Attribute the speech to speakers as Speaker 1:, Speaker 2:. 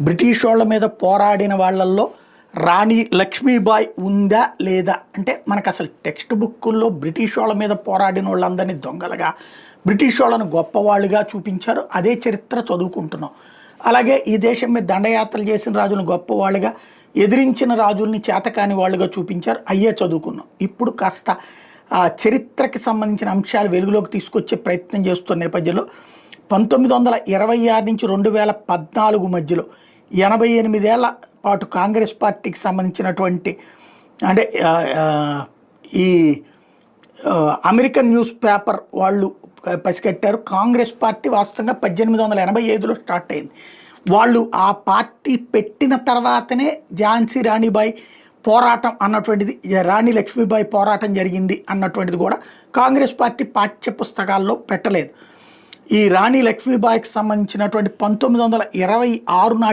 Speaker 1: British వాళ్ళ మీద పోరాడిన వాళ్ళల్లో రాణి లక్ష్మీబాయి ఉందా లేదా? అంటే మనకు అసలు టెక్స్ట్ బుక్కుల్లో బ్రిటిష్ వాళ్ళ మీద పోరాడిన వాళ్ళందరినీ దొంగలుగా బ్రిటిష్ వాళ్ళను గొప్పవాళ్ళుగా చూపించారు. అదే చరిత్ర చదువుకుంటున్నాం. అలాగే ఈ దేశం మీద దండయాత్రలు చేసిన రాజులను గొప్పవాళ్ళుగా ఎదిరించిన రాజుల్ని చేతకాని వాళ్ళుగా చూపించారు. అయ్యే చదువుకున్నాం. ఇప్పుడు కాస్త ఆ చరిత్రకి సంబంధించిన అంశాలు వెలుగులోకి తీసుకొచ్చే ప్రయత్నం చేస్తున్న నేపథ్యంలో పంతొమ్మిది వందల ఇరవై ఆరు నుంచి రెండు వేల పద్నాలుగు మధ్యలో ఎనభై ఎనిమిదేళ్ళ పాటు కాంగ్రెస్ పార్టీకి సంబంధించినటువంటి అంటే ఈ అమెరికన్ న్యూస్ పేపర్ వాళ్ళు పసిగట్టారు. కాంగ్రెస్ పార్టీ వాస్తవంగా పద్దెనిమిది వందల ఎనభై ఐదులో స్టార్ట్ అయింది. వాళ్ళు ఆ పార్టీ పెట్టిన తర్వాతనే ఝాన్సీ రాణిబాయి పోరాటం అన్నటువంటిది రాణి లక్ష్మీబాయి పోరాటం జరిగింది అన్నటువంటిది కూడా కాంగ్రెస్ పార్టీ పాఠ్య పుస్తకాల్లో పెట్టలేదు. ఈ రాణి లక్ష్మీబాయికి సంబంధించినటువంటి పంతొమ్మిది వందల ఇరవై ఆరు నాటి